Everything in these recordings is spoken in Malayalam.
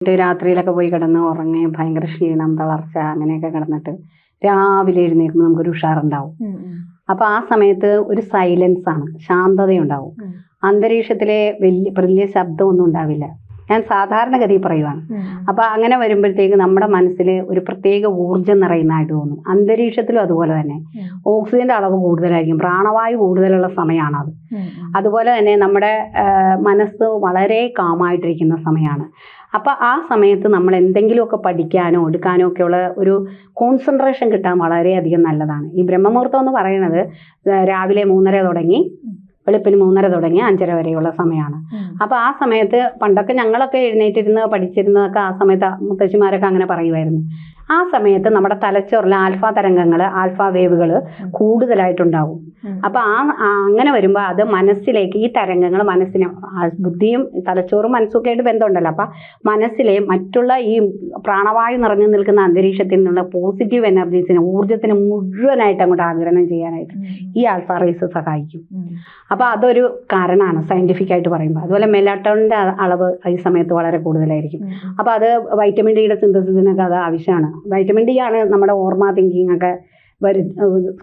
എന്നിട്ട് രാത്രിയിലൊക്കെ പോയി കിടന്ന് ഉറങ്ങി ഭയങ്കര ക്ഷീണം തളർച്ച അങ്ങനെയൊക്കെ കിടന്നിട്ട് രാവിലെ എഴുന്നേൽക്കുമ്പോൾ നമുക്കൊരു ഉഷാറുണ്ടാവും. അപ്പൊ ആ സമയത്ത് ഒരു സൈലൻസ് ആണ് ശാന്തതയുണ്ടാവും. അന്തരീക്ഷത്തിലെ വലിയ വലിയ ശബ്ദമൊന്നും ഉണ്ടാവില്ല. ഞാൻ സാധാരണഗതി പറയുവാണ്. അപ്പൊ അങ്ങനെ വരുമ്പോഴത്തേക്ക് നമ്മുടെ മനസ്സിൽ ഒരു പ്രത്യേക ഊർജം നിറയുന്നതായിട്ട് തോന്നും. അന്തരീക്ഷത്തിലും അതുപോലെ തന്നെ. ഓക്സിജന്റെ അളവ് കൂടുതലായിരിക്കും. പ്രാണവായു കൂടുതലുള്ള സമയമാണത്. അതുപോലെ തന്നെ നമ്മുടെ മനസ്സ് വളരെ കാമായിട്ടിരിക്കുന്ന സമയമാണ്. അപ്പോൾ ആ സമയത്ത് നമ്മൾ എന്തെങ്കിലുമൊക്കെ പഠിക്കാനോ എടുക്കാനോ ഒക്കെയുള്ള ഒരു കോൺസെൻട്രേഷൻ കിട്ടാൻ വളരെയധികം നല്ലതാണ്. ഈ ബ്രഹ്മമുഹൂർത്തം എന്ന് പറയുന്നത് രാവിലെ മൂന്നര തുടങ്ങി വെളുപ്പിന് മൂന്നര തുടങ്ങി അഞ്ചര വരെയുള്ള സമയമാണ്. അപ്പോൾ ആ സമയത്ത് പണ്ടൊക്കെ ഞങ്ങളൊക്കെ എഴുന്നേറ്റിരുന്ന് പഠിച്ചിരുന്നതൊക്കെ ആ സമയത്ത് മുത്തശ്ശിമാരൊക്കെ അങ്ങനെ പറയുമായിരുന്നു. ആ സമയത്ത് നമ്മുടെ തലച്ചോറിൽ ആൽഫ തരംഗങ്ങൾ ആൽഫ വേവുകൾ കൂടുതലായിട്ടുണ്ടാവും അപ്പോൾ ആ അങ്ങനെ വരുമ്പോൾ അത് മനസ്സിലേക്ക് ഈ തരംഗങ്ങൾ മനസ്സിനെ ബുദ്ധിയും തലച്ചോറും മനസ്സൊക്കെ ആയിട്ട് ബന്ധമുണ്ടല്ലോ. അപ്പം മനസ്സിലെ മറ്റുള്ള ഈ പ്രാണവായു നിറഞ്ഞു നിൽക്കുന്ന അന്തരീക്ഷത്തിൽ നിന്നുള്ള പോസിറ്റീവ് എനർജീസിനെ ഊർജത്തിനെ മുഴുവനായിട്ട് അങ്ങോട്ട് ആഗിരണം ചെയ്യാനായിട്ട് ഈ ആൽഫ റേസ് സഹായിക്കും. അപ്പോൾ അതൊരു കാരണമാണ് സയന്റിഫിക് ആയിട്ട് പറയുമ്പോൾ അതുപോലെ മെലാട്ടോണിന്റെ അളവ് ഈ സമയത്ത് വളരെ കൂടുതലായിരിക്കും. അപ്പോൾ അത് വൈറ്റമിൻ ഡിയുടെ സിന്തസിസിനൊക്കെ അത് ആവശ്യമാണ്. വൈറ്റമിൻ ഡി ആണ് നമ്മുടെ ഓർമ്മ തിങ്കിങ് ഒക്കെ വരു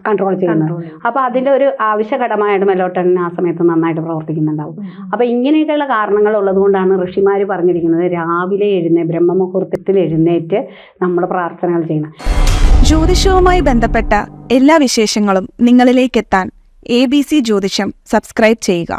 കൺട്രോൾ ചെയ്യുന്നത്. അപ്പോൾ അതിന്റെ ഒരു ആവശ്യഘടമായിട്ട് മെലോട്ടണിൻ ആ സമയത്ത് നന്നായിട്ട് പ്രവർത്തിക്കുന്നുണ്ടാവും. അപ്പോൾ ഇങ്ങനെയൊക്കെയുള്ള കാരണങ്ങൾ ഉള്ളതുകൊണ്ടാണ് ഋഷിമാർ പറഞ്ഞിരിക്കുന്നത് രാവിലെ എഴുന്നേ ബ്രഹ്മമുഹൂർത്തത്തിൽ എഴുന്നേറ്റ് നമ്മൾ പ്രാർത്ഥനകൾ ചെയ്യണം. ജ്യോതിഷവുമായി ബന്ധപ്പെട്ട എല്ലാ വിശേഷങ്ങളും നിങ്ങളിലേക്കെത്താൻ എ ബി സി ജ്യോതിഷം സബ്സ്ക്രൈബ് ചെയ്യുക.